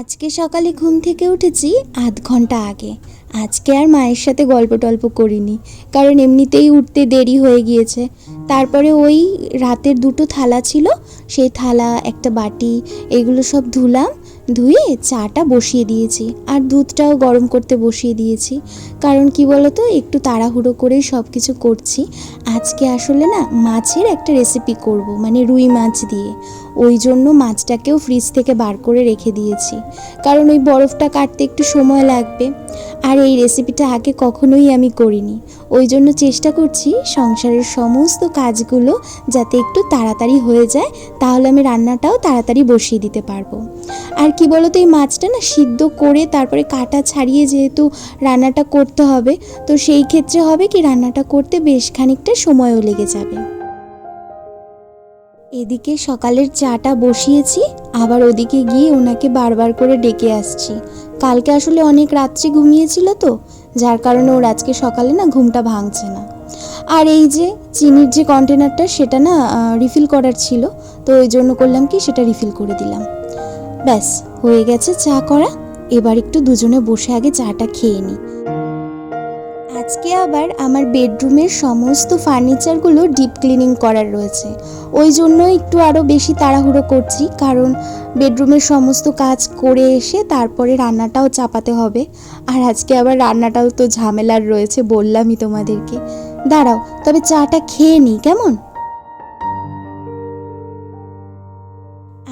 আজকে সকালে ঘুম থেকে উঠেছি আধ ঘণ্টা আগে। আজকে আর মায়ের সাথে গল্প টল্প করিনি, কারণ এমনিতেই উঠতে দেরি হয়ে গিয়েছে। তারপরে ওই রাতের দুটো থালা ছিল, সেই থালা, একটা বাটি, এগুলো সব ধুলাম, ধুয়ে চাটা বসিয়ে দিয়েছি। আর দুধটাও গরম করতে বসিয়ে দিয়েছি। কারণ কি বলতো, একটু তাড়াহুড়ো করেই সব কিছু করছি। আজকে আসলে না, মাছের একটা রেসিপি করব মানে রুই মাছ দিয়ে। ওই জন্য মাছটাকেও ফ্রিজ থেকে বার করে রেখে দিয়েছি। কারণ ওই বরফটা কাটতে একটু সময় লাগবে। আর এই রেসিপিটা আগে কখনোই আমি করিনি। ওই জন্য চেষ্টা করছি সংসারের সমস্ত কাজগুলো যাতে একটু তাড়াতাড়ি হয়ে যায়, তাহলে আমি রান্নাটাও তাড়াতাড়ি বসিয়ে দিতে পারব। আর কি বলতো, এই মাছটা না সিদ্ধ করে তারপরে কাটা ছাড়িয়ে যেহেতু রান্নাটা করতে হবে, তো সেই ক্ষেত্রে হবে কি রান্নাটা করতে বেশ খানিকটা সময়ও লেগে যাবে। এদিকে সকালের চাটা বসিয়েছি, আবার ওদিকে গিয়ে ওনাকে বারবার করে ডেকে আসছি। কালকে আসলে অনেক রাত্রে ঘুমিয়েছিল তো, যার কারণে ওর আজকে সকালে না ঘুমটা ভাঙছে না। আর এই যে চিনির যে কন্টেনারটা, সেটা না রিফিল করার ছিল, তো ওই জন্য করলাম কি, সেটা রিফিল করে দিলাম। ব্যাস, হয়ে গেছে চা করা, এবার একটু দুজনে বসে আগে চাটা খেয়ে নিই। আজকে আবার আমার বেডরুমের সমস্ত ফার্নিচারগুলো ডিপ ক্লিনিং করার রয়েছে। ওই জন্য একটু আরও বেশি তাড়াহুড়ো করছি, কারণ বেডরুমের সমস্ত কাজ করে এসে তারপরে রান্নাটাও চাপাতে হবে। আর আজকে আবার রান্নাটাও তো ঝামেলার রয়েছে বললামই তোমাদেরকে। দাঁড়াও, তবে চাটা খেয়ে নিই, কেমন?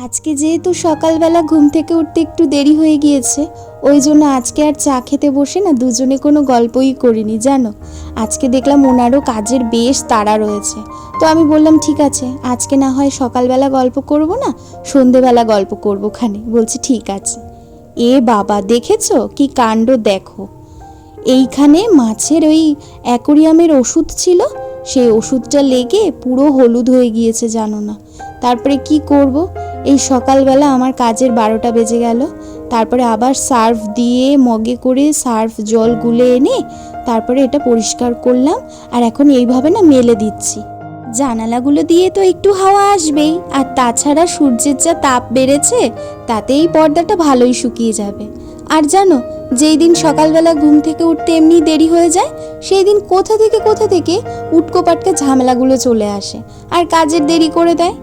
আজকে যেহেতু সকালবেলা ঘুম থেকে উঠতে একটু দেরি হয়ে গিয়েছে, ওই জন্য আজকে আর চা খেতে বসে না, দুজনে কোনো গল্পই করিনি, জানো? আজকে দেখলাম ওনারও কাজের বেশ তাড়া রয়েছে। তো আমি বললাম, ঠিক আছে, আজকে না হয় সকালবেলা গল্প করব না, সন্ধেবেলা গল্প করব খানে। বলছি, ঠিক আছে। এ বাবা, দেখেছ? কি কাণ্ড দেখো। এইখানে মাছের ওই অ্যাকোরিয়ামের ওষুধ ছিল, সেই ওষুধটা লেগে পুরো হলুদ হয়ে গিয়েছে, জানো না। তারপরে কি করব? এই সকালবেলা আমার কাজের বারোটা বেজে গেল। তারপরে আবার সার্ফ দিয়ে মগে করে সার্ফ জল গুলে এনে তারপরে এটা পরিষ্কার করলাম আর এখন এইভাবে না মেলে দিচ্ছি। জানালাগুলো দিয়ে তো একটু হাওয়া আসবেই আর তাছাড়া সূর্যের যা তাপ বেড়েছে তাতে এই পর্দাটা ভালোই শুকিয়ে যাবে। আর জানো, যেই দিন সকালবেলা ঘুম থেকে উঠতে এমনি দেরি হয়ে যায়, সেই দিন কোথা থেকে কোথা থেকে উটকো পাটকা ঝামেলাগুলো চলে আসে। আর কাজের দেরি করে দেয়।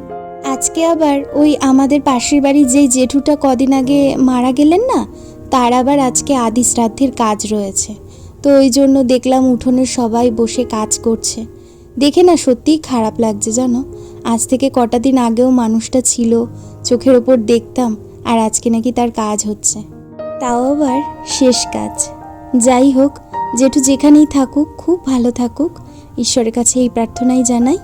আজকে আবার ওই আমাদের পাশের বাড়ির যেই জেঠুটা কদিন আগে মারা গেলেন না, তার আবার আজকে আদি শ্রাদ্ধের কাজ রয়েছে। তো ওই জন্য দেখলাম উঠোনের সবাই বসে কাজ করছে। দেখে না সত্যিই খারাপ লাগছে জানো? আজ থেকে কটা দিন আগেও মানুষটা ছিল, চোখের ওপর দেখতাম, আর আজকে নাকি তার কাজ হচ্ছে। তাও আবার শেষ কাজ। যাই হোক, জেঠু যেখানেই থাকুক, খুব ভালো থাকুক। ঈশ্বরের কাছে এই প্রার্থনাই জানাই।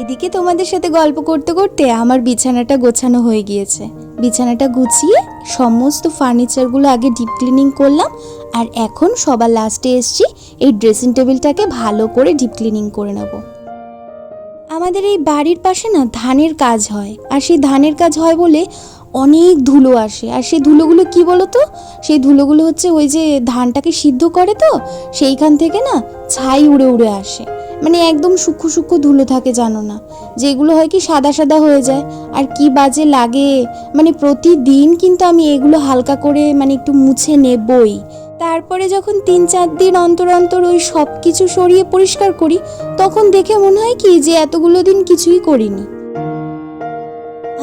এদিকে তোমাদের সাথে গল্প করতে করতে আমার বিছানাটা গোছানো হয়ে গিয়েছে। বিছানাটা গুছিয়ে সমস্ত ফার্নিচারগুলো আগে ডিপ ক্লিনিং করলাম আর এখন সবার লাস্টে এসছি এই ড্রেসিং টেবিলটাকে ভালো করে ডিপ ক্লিনিং করে নেব। আমাদের এই বাড়ির পাশে না ধানের কাজ হয় আর সেই ধানের কাজ হয় বলে অনেক ধুলো আসে। আর সেই ধুলোগুলো কি বলো তো সেই ধুলোগুলো হচ্ছে ওই যে ধানটাকে সিদ্ধ করে তো, সেইখান থেকে না ছাই উড়ে উড়ে আসে। মানে একদম সূক্ষ্ম সূক্ষ্ম ধুলো থাকে, জানো না? যেগুলো হয় কি সাদা সাদা হয়ে যায়। আর কি বাজে লাগে? মানে প্রতিদিন কিন্তু আমি এগুলো হালকা করে মানে একটু মুছে নেবই। তারপরে যখন তিন চার দিন অন্তর অন্তর ওই সব কিছু সরিয়ে পরিষ্কার করি, তখন দেখে মনে হয় কি যে এতগুলো দিন কিছুই করিনি।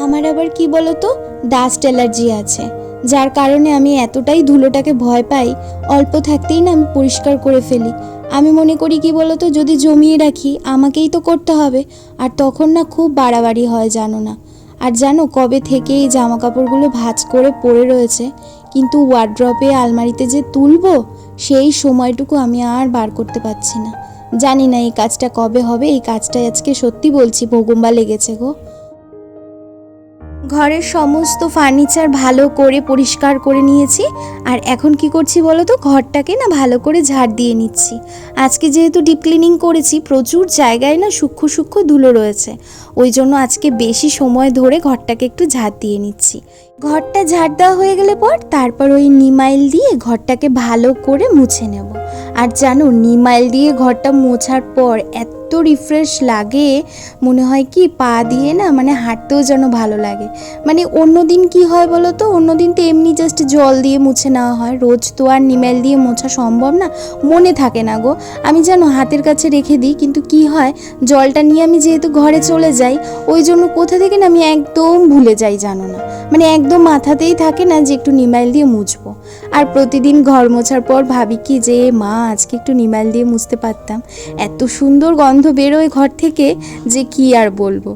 আমার আবার কি বলতো? ডাস্ট অ্যালার্জি আছে। যার কারণে আমি এতটাই ধুলোটাকে ভয় পাই, অল্প থাকতেই না আমি পরিষ্কার করে ফেলি। আমি মনে করি কি বলতো, যদি জমিয়ে রাখি, আমাকেই তো করতে হবে। আর তখন না খুব বাড়াবাড়ি হয়, জানো না। আর জানো, কবে থেকে এই জামা কাপড়গুলো ভাঁজ করে পড়ে রয়েছে। কিন্তু ওয়ার্ড্রপে আলমারিতে যে তুলবো, সেই সময়টুকু আমি আর বার করতে পারছি না। জানি না এই কাজটা কবে হবে, এই কাজটাই আজকে সত্যি বলছি, ভোগম্বা লেগেছে গো। ঘরের সমস্ত ফার্নিচার ভালো করে পরিষ্কার করে নিয়েছি। আর এখন কি করছি বলো তো? ঘরটাকে না ভালো করে ঝাড় দিয়ে নিচ্ছি। আজকে যেহেতু ডিপ ক্লিনিং করেছি, প্রচুর জায়গায় না সূক্ষ্ম সূক্ষ্ম ধুলো রয়েছে। ওই জন্য আজকে বেশি সময় ধরে ঘরটাকে একটু ঝাড় দিয়ে নিচ্ছি। ঘরটা ঝাড় দেওয়া হয়ে গেলে পর তারপর ওই নিমাইল দিয়ে ঘরটাকে ভালো করে মুছে নেব। আর জানো, নিমাইল দিয়ে ঘরটা মোছার পর এত রিফ্রেশ লাগে, মনে হয় কি পা দিয়ে না মানে হাঁটতেও যেন ভালো লাগে। মানে অন্য দিন কি হয় বলো তো? অন্য দিন তো এমনি জাস্ট জল দিয়ে মুছে নেওয়া হয়। রোজ তো আর নিমেল দিয়ে মোছা সম্ভব না, মনে থাকে না গো। আমি জানো, হাতের কাছে রেখে দিই, কিন্তু কি হয়, জলটা নিয়ে আমি যেহেতু ঘরে চলে যাই, ওই জন্য কোথা থেকে না আমি একদম ভুলে যাই জানো না। মানে একদম মাথাতেই থাকে না যে একটু নিমাইল দিয়ে মুছবো। আর প্রতিদিন ঘর মোছার পর ভাবি কি যে, মা, আজকে একটু নিমাইল দিয়ে মুছতে পারতাম। এত সুন্দর গন্ধ বেরোয় ঘর থেকে যে কি আর বলব।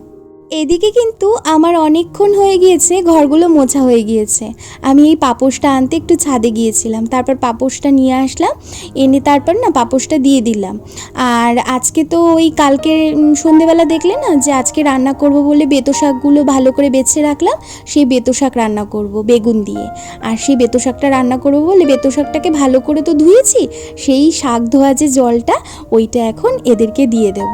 এদিকে কিন্তু আমার অনেকক্ষণ হয়ে গিয়েছে, ঘরগুলো মোছা হয়ে গিয়েছে। আমি এই পাপোশটা আনতে একটু ছাদে গিয়েছিলাম। তারপর পাপোশটা নিয়ে আসলাম, এনে তারপর না পাপোশটা দিয়ে দিলাম। আর আজকে তো ওই কালকে সন্ধেবেলা দেখলে না যে আজকে রান্না করব বলে বেতো শাকগুলো ভালো করে বেছে রাখলাম, সেই বেতো শাক রান্না করব বেগুন দিয়ে। আর সেই বেতো শাকটা রান্না করব বলে বেতো শাকটাকে ভালো করে তো ধুয়েছি, সেই শাক ধোয়া যে জলটা, ওইটা এখন এদেরকে দিয়ে দেব।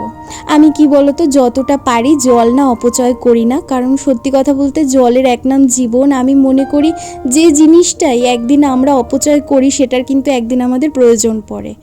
আমি কি বলতো, যতটা পারি জল না অপচয় করি না। কারণ সত্যি কথা বলতে জলের এক নাম জীবন। আমি মনে করি যে জিনিসটাই একদিন আমরা অপচয় করি, সেটার কিন্তু একদিন আমাদের প্রয়োজন পড়ে।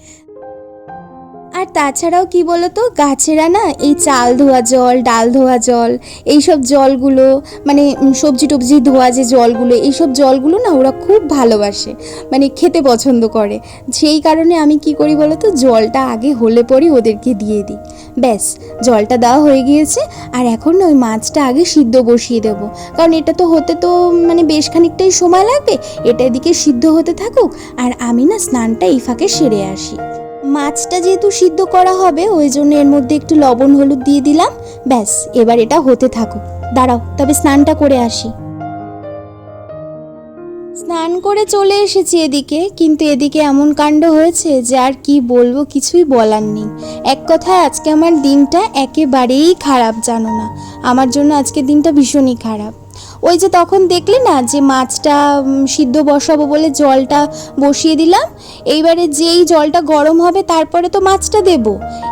আর তাছাড়াও কি বলতো, গাছেরা না এই চাল ধোয়া জল, ডাল ধোয়া জল, এইসব জলগুলো মানে সবজি টবজি ধোয়া যে জলগুলো, এইসব জলগুলো না ওরা খুব ভালোবাসে মানে খেতে পছন্দ করে। সেই কারণে আমি কি করি বলতো, জলটা আগে হলে পরই ওদেরকে দিয়ে দিই। ব্যাস, জলটা দেওয়া হয়ে গিয়েছে আর এখন ওই মাছটা আগে সিদ্ধ বসিয়ে দেবো। কারণ এটা তো হতে তো মানে বেশ খানিকটাই সময় লাগবে, এটা এদিকে সিদ্ধ হতে থাকুক আর আমি না স্নানটা এই ফাঁকে সেরে আসি। মাছটা যেহেতু সিদ্ধ করা হবে, ওই জন্য এর মধ্যে একটু লবণ, হলুদ দিয়ে দিলাম। ব্যাস, এবার এটা হতে থাকুক। দাঁড়াও, তবে স্নানটা করে আসি। স্নান করে চলে এসেছি এদিকে, কিন্তু এদিকে এমন কাণ্ড হয়েছে যে আর কি বলব, কিছুই বলার নেই। এক কথায়, আজকে আমার দিনটা একেবারেই খারাপ, জানো না। আমার জন্য আজকে দিনটা ভীষণই খারাপ। ওই যে তখন দেখলে না যে মাছটা সিদ্ধ বসাবো বলে জলটা বসিয়ে দিলাম। এইবারে যেই জলটা গরম হবে তারপরে তো মাছটা দেব।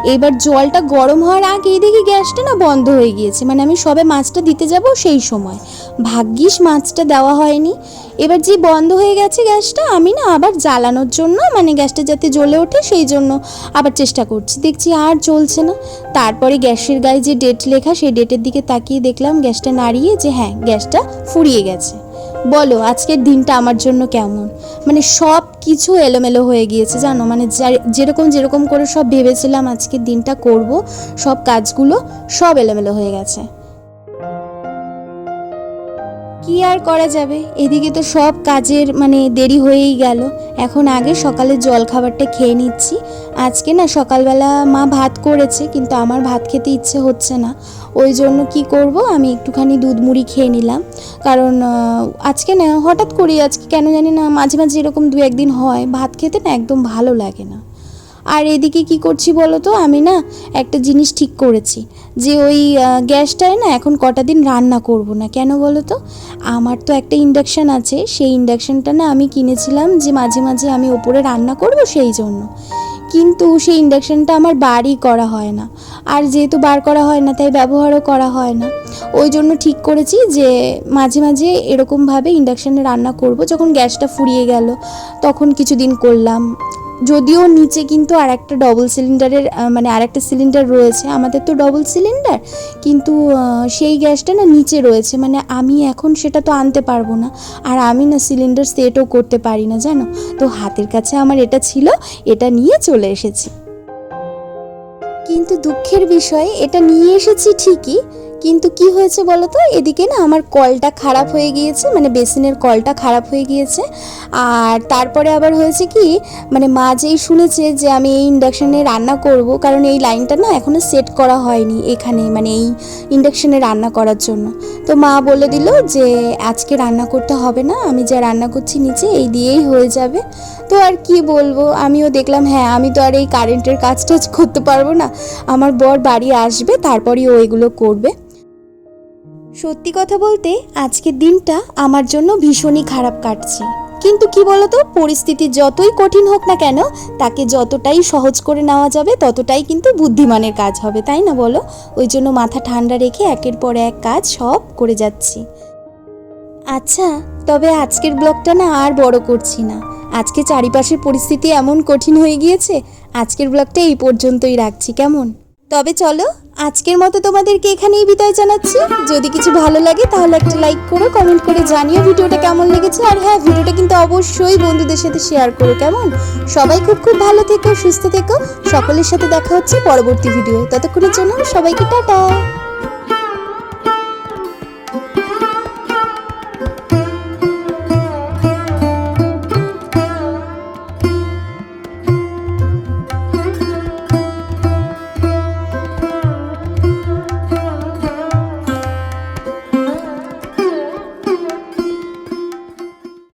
এইবার জলটা গরম হওয়ার আগেই দেখি গ্যাসটা না বন্ধ হয়ে গিয়েছে। মানে আমি সবে মাছটা দিতে যাব সেই সময়। ভাগ্যিস মাছটা দেওয়া হয়নি। এবার যে বন্ধ হয়ে গেছে গ্যাসটা, আমি না আবার জ্বালানোর জন্য মানে গ্যাসটা যাতে জ্বলে ওঠে সেই জন্য আবার চেষ্টা করছি। দেখছি আর চলছে না। তারপরে গ্যাসের গায়ে যে ডেট লেখা, সেই ডেটের দিকে তাকিয়ে দেখলাম গ্যাসটা নাড়িয়ে যে হ্যাঁ গ্যাসটা ফুরিয়ে গেছে। বলো, আজকের দিনটা আমার জন্য কেমন? মানে সব কিছু এলোমেলো হয়ে গিয়েছে, জানো? মানে যেরকম যেরকম করে সব ভেবেছিলাম আজকের দিনটা করব, সব কাজগুলো সব এলোমেলো হয়ে গেছে। কি আর করা যাবে? এদিকে তো সব কাজের মানে দেরি হয়েই গেল। এখন আগে সকালে জল খাবারটা খেয়ে নিচ্ছি। আজকে না সকালবেলা মা ভাত করেছে, কিন্তু আমার ভাত খেতে ইচ্ছে হচ্ছে না। ওই জন্য কি করব? আমি একটুখানি দুধ মুড়ি খেয়ে নিলাম। কারণ আজকে না, হঠাৎ করি আজকে কেন জানি না, মাঝে মাঝে এরকম দু একদিন হয়, ভাত খেতে না একদম ভালো লাগে না। আর এদিকে কি করছি বলো তো? আমি না একটা জিনিস ঠিক করেছি, যে ওই গ্যাসটায় না এখন কটা দিন রান্না করব না। কেন বলো তো? আমার তো একটা ইন্ডাকশান আছে, সেই ইন্ডাকশানটা না আমি কিনেছিলাম যে মাঝে মাঝে আমি ওপরে রান্না করব সেই জন্য। কিন্তু সেই ইন্ডাকশানটা আমার বারই করা হয় না। আর যেহেতু বার করা হয় না, তাই ব্যবহারও করা হয় না। ওই জন্য ঠিক করেছি যে, মাঝে মাঝে এরকমভাবে ইন্ডাকশানে রান্না করব। যখন গ্যাসটা ফুরিয়ে গেল, তখন কিছুদিন করলাম। যদিও নিচে কিন্তু আর একটা ডবল সিলিন্ডারের মানে আর একটা সিলিন্ডার রয়েছে। আমাদের তো ডবল সিলিন্ডার কিন্তু সেই গ্যাসটা না নিচে রয়েছে। মানে আমি এখন সেটা তো আনতে পারব না। আর আমি না সিলিন্ডার সেটও করতে পারি না, জানো? তো হাতের কাছে আমার এটা ছিল, এটা নিয়ে চলে এসেছি। কিন্তু দুঃখের বিষয়, এটা নিয়ে এসেছি ঠিকই কিন্তু কি হয়েছে বলো তো? এদিকে না আমার কলটা খারাপ হয়ে গিয়েছে মানে বেসিনের কলটা খারাপ হয়ে গিয়েছে। আর তারপরে আবার হয়েছে কি মানে মা যেই শুনেছে যে আমি এই ইন্ডাকশানে রান্না করব, কারণ এই লাইনটা না এখনও সেট করা হয়নি এখানে মানে এই ইন্ডাকশানে রান্না করার জন্য। তো মা বলে দিল যে আজকে রান্না করতে হবে না, আমি যা রান্না করছি নিচে এই দিয়েই হয়ে যাবে। তো আর কি বলব, আমিও দেখলাম হ্যাঁ আমি তো আর এই কারেন্টের কাজ টাজ করতে পারব না। আমার বর বাড়ি আসবে, তারপরই ও এগুলো করবে। সত্যি কথা বলতে, আজকের দিনটা আমার জন্য ভীষণই খারাপ কাটছে। কিন্তু কি বলতো, পরিস্থিতি যতই কঠিন হোক না কেন, তাকে যতটাই সহজ করে নেওয়া যাবে, ততটাই কিন্তু বুদ্ধিমানের কাজ হবে, তাই না বলো? ওই জন্য মাথা ঠান্ডা রেখে একের পর এক কাজ সব করে যাচ্ছি। আচ্ছা তবে আজকের ব্লগটা না আর বড় করছি না। আজকে চারিপাশের পরিস্থিতি এমন কঠিন হয়ে গিয়েছে, আজকের ব্লগটা এই পর্যন্তই রাখছি, কেমন? তবে চলো আজকের মতো তোমাদেরকে এখানেই বিদায় জানাচ্ছি। যদি কিছু ভালো লাগে তাহলে একটা লাইক করো, কমেন্ট করে জানিও ভিডিওটা কেমন লেগেছে। আর হ্যাঁ ভিডিওটা কিন্তু অবশ্যই বন্ধুদের সাথে শেয়ার করো, কেমন? সবাই খুব খুব ভালো থেকো, সুস্থ থেকো। সকলের সাথে দেখা হচ্ছে পরবর্তী ভিডিও। ততক্ষণের জন্য সবাইকে টাটা।